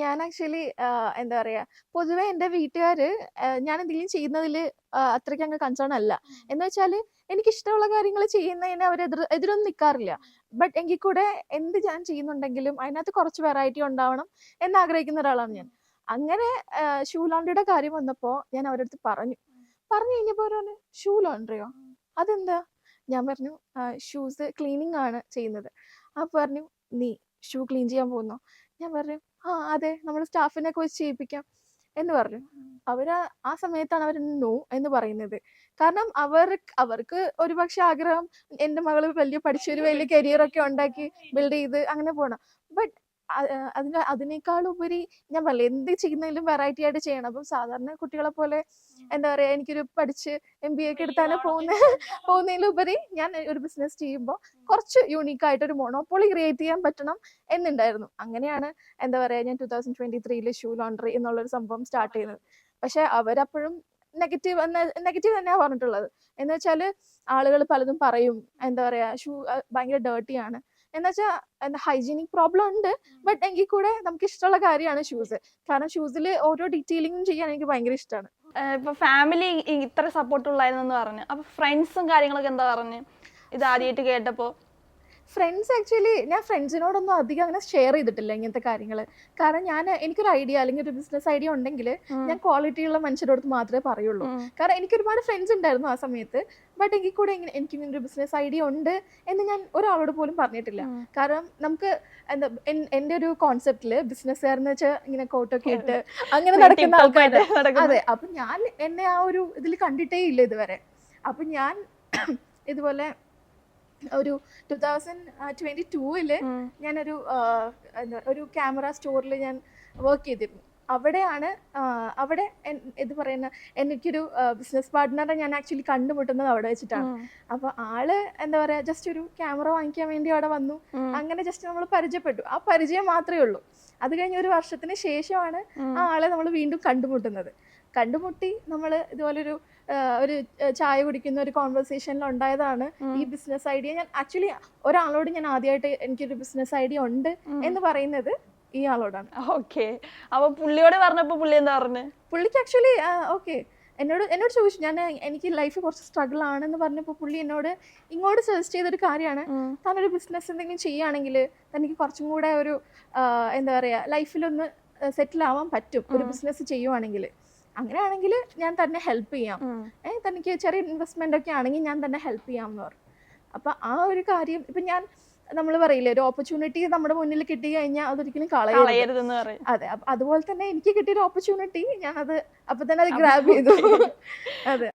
ഞാൻ ആക്ച്വലി എന്താ പറയാ പൊതുവെ എന്റെ വീട്ടുകാര് ഞാൻ എന്തെങ്കിലും ചെയ്യുന്നതിൽ അത്രയ്ക്ക് അങ്ങ് കൺസേൺ അല്ല. എന്ന് വെച്ചാൽ എനിക്ക് ഇഷ്ടമുള്ള കാര്യങ്ങൾ ചെയ്യുന്നതിന് അവർ എതിർ എതിരൊന്നും നിൽക്കാറില്ല ബട്ട് എങ്കിൽ കൂടെ എന്ത് ഞാൻ ചെയ്യുന്നുണ്ടെങ്കിലും അതിനകത്ത് കുറച്ച് വെറൈറ്റി ഉണ്ടാവണം എന്ന് ആഗ്രഹിക്കുന്ന ഒരാളാണ് ഞാൻ. അങ്ങനെ ഷൂ ലോണ്ടറിയുടെ കാര്യം വന്നപ്പോൾ ഞാൻ അവരുടെ അടുത്ത് പറഞ്ഞു പറഞ്ഞു കഴിഞ്ഞപ്പോൾ അവർ പറഞ്ഞു ഷൂ ലോണ്ടറിയോ അതെന്താ? ഞാൻ പറഞ്ഞു ഷൂസ് ക്ലീനിങ് ആണ് ചെയ്യുന്നത്. അപ്പോൾ പറഞ്ഞു നീ ഷൂ ക്ലീൻ ചെയ്യാൻ പോകുന്നോ? ഞാൻ പറഞ്ഞു ആ അതെ നമ്മൾ സ്റ്റാഫിനെ വെച്ച് ചെയ്യിപ്പിക്കാം എന്ന് പറഞ്ഞു. അവർ ആ സമയത്താണ് അവർ നോ എന്ന് പറയുന്നത്. കാരണം അവർ അവർക്ക് ഒരുപക്ഷെ ആഗ്രഹം എന്റെ മകൾ വലിയ പഠിച്ചൊരു വലിയ കരിയർ ഒക്കെ ഉണ്ടാക്കി ബിൽഡ് ചെയ്ത് അങ്ങനെ പോകണം ബട്ട് അതിന് അതിനേക്കാളുപരി ഞാൻ പറയില്ല എന്ത് ചെയ്യുന്നതിലും വെറൈറ്റി ആയിട്ട് ചെയ്യണം. അപ്പം സാധാരണ കുട്ടികളെ പോലെ എന്താ പറയാ എനിക്കൊരു പഠിച്ച് എം ബി ഒക്കെ എടുത്താണ് പോകുന്ന പോകുന്നതിലുപരി ഞാൻ ഒരു ബിസിനസ് ചെയ്യുമ്പോൾ കുറച്ച് യൂണീക്ക് ആയിട്ട് ഒരു മൊണോപ്പൊളി ക്രിയേറ്റ് ചെയ്യാൻ പറ്റണം എന്നുണ്ടായിരുന്നു. അങ്ങനെയാണ് എന്താ പറയാ ഞാൻ ടൂ തൗസൻഡ് ട്വന്റി ത്രീയിൽ ഷൂ ലോണ്ടറി എന്നുള്ളൊരു സംഭവം സ്റ്റാർട്ട് ചെയ്യുന്നത് പക്ഷെ അവരപ്പോഴും നെഗറ്റീവ് നെഗറ്റീവ് തന്നെയാണ് പറഞ്ഞിട്ടുള്ളത്. എന്ന് വെച്ചാൽ ആളുകൾ പലതും പറയും. എന്താ പറയാ ഷൂ ഭയങ്കര ഡേർട്ടിയാണ് എന്ന് വെച്ചാൽ എന്താ ഹൈജീനിക് പ്രോബ്ലം ഉണ്ട്. ബട്ട് എങ്കിൽ കൂടെ നമുക്ക് ഇഷ്ടമുള്ള കാര്യമാണ് ഷൂസ് കാരണം ഷൂസിൽ ഓരോ ഡീറ്റെയിലിങ്ങും ചെയ്യാൻ എനിക്ക് ഭയങ്കര ഇഷ്ടമാണ് ഇപ്പൊ ഫാമിലി ഇത്ര സപ്പോർട്ട് ഉള്ളായിരുന്നു പറഞ്ഞു. അപ്പൊ ഫ്രണ്ട്സും കാര്യങ്ങളൊക്കെ എന്താ പറഞ്ഞു? ഇത് ആദ്യമായിട്ട് കേട്ടപ്പോ? ഫ്രണ്ട്സ് ആക്ച്വലി ഞാൻ ഫ്രണ്ട്സിനോടൊന്നും അധികം അങ്ങനെ ഷെയർ ചെയ്തിട്ടില്ല ഇങ്ങനത്തെ കാര്യങ്ങൾ കാരണം ഞാൻ എനിക്കൊരു ഐഡിയ അല്ലെങ്കിൽ ഒരു ബിസിനസ് ഐഡിയ ഉണ്ടെങ്കിൽ ഞാൻ ക്വാളിറ്റി ഉള്ള മനുഷ്യരോട് മാത്രമേ പറയുള്ളൂ. കാരണം എനിക്ക് ഒരുപാട് ഫ്രണ്ട്സ് ഉണ്ടായിരുന്നു ആ സമയത്ത്. ബട്ട് എങ്കിൽ കൂടെ ഇങ്ങനെ എനിക്ക് ഇങ്ങനെ ഒരു ബിസിനസ് ഐഡിയ ഉണ്ട് എന്ന് ഞാൻ ഒരാളോട് പോലും പറഞ്ഞിട്ടില്ല. കാരണം നമുക്ക് എന്താ എന്റെ എന്റെ ഒരു കോൺസെപ്റ്റിൽ ബിസിനസ്സുകാരെന്ന് വെച്ചാൽ ഇങ്ങനെ കോട്ടൊക്കെ ഇട്ട് അങ്ങനെ നടക്കുന്ന ആൾക്കാരുടെ അതെ അപ്പൊ ഞാൻ എന്നെ ആ ഒരു ഇതിൽ കണ്ടിട്ടേ ഇല്ല ഇതുവരെ. അപ്പൊ ഞാൻ ഇതുപോലെ ഒരു ടു തൗസൻഡ് ട്വന്റി ടൂവിൽ ഞാനൊരു ഒരു ക്യാമറ സ്റ്റോറിൽ ഞാൻ വർക്ക് ചെയ്തിരുന്നു. അവിടെയാണ് അവിടെ ഇത് പറയുന്ന എനിക്കൊരു ബിസിനസ് പാർട്ട്ണറെ ഞാൻ ആക്ച്വലി കണ്ടുമുട്ടുന്നത് അവിടെ വെച്ചിട്ടാണ്. അപ്പൊ ആൾ എന്താ പറയാ ജസ്റ്റ് ഒരു ക്യാമറ വാങ്ങിക്കാൻ വേണ്ടി അവിടെ വന്നു. അങ്ങനെ ജസ്റ്റ് നമ്മൾ പരിചയപ്പെട്ടു. ആ പരിചയം മാത്രമേ ഉള്ളൂ. അത് കഴിഞ്ഞ് ഒരു വർഷത്തിന് ശേഷമാണ് ആ ആളെ നമ്മൾ വീണ്ടും കണ്ടുമുട്ടുന്നത്. കണ്ടുമുട്ടി നമ്മൾ ഇതുപോലൊരു ഒരു ചായ കുടിക്കുന്ന ഒരു കോൺവെർസേഷനിൽ ഉണ്ടായതാണ് ഈ ബിസിനസ് ഐഡിയ ഞാൻ ആക്ച്വലി ഒരാളോട് ഞാൻ ആദ്യമായിട്ട് എനിക്കൊരു ബിസിനസ് ഐഡിയ ഉണ്ട് എന്ന് പറയുന്നത് ഈ ആളോടാണ് ഓക്കെ. അപ്പൊ പുള്ളിയോട് പറഞ്ഞപ്പോ പുള്ളി എന്താ പറഞ്ഞു? പുള്ളിക്ക് ആക്ച്വലി ഓക്കെ. എന്നോട് എന്നോട് ചോദിച്ചു. ഞാൻ എനിക്ക് ലൈഫ് കുറച്ച് സ്ട്രഗിൾ ആണെന്ന് പറഞ്ഞപ്പോൾ പുള്ളി എന്നോട് ഇങ്ങോട്ട് സജസ്റ്റ് ചെയ്തൊരു കാര്യമാണ്. താനൊരു ബിസിനസ് എന്തെങ്കിലും ചെയ്യുകയാണെങ്കിൽ തനിക്ക് കുറച്ചും കൂടെ ഒരു എന്താ പറയുക ലൈഫിലൊന്ന് സെറ്റിൽ ആവാൻ പറ്റും. ഒരു ബിസിനസ് ചെയ്യുവാണെങ്കിൽ. അങ്ങനെയാണെങ്കിൽ ഞാൻ തന്നെ ഹെൽപ്പ് ചെയ്യാം. ഏഹ് തനിക്ക് ചെറിയ ഇൻവെസ്റ്റ്മെന്റ് ഒക്കെ ആണെങ്കിൽ ഞാൻ തന്നെ ഹെൽപ്പ് ചെയ്യാം എന്ന് പറഞ്ഞു. അപ്പൊ ആ ഒരു കാര്യം ഇപ്പൊ ഞാൻ നമ്മൾ പറയില്ലേ ഒരു ഓപ്പർച്യൂണിറ്റി നമ്മുടെ മുന്നിൽ കിട്ടി കഴിഞ്ഞാൽ അതൊരിക്കലും കളയരുത്. കളയരുതെന്ന് പറയും. അതെ അതുപോലെ തന്നെ എനിക്ക് കിട്ടിയ ഒരു ഓപ്പർച്യൂണിറ്റി ഞാൻ അത് അപ്പൊ തന്നെ അത് ഗ്രാബ് ചെയ്തു. അതെ.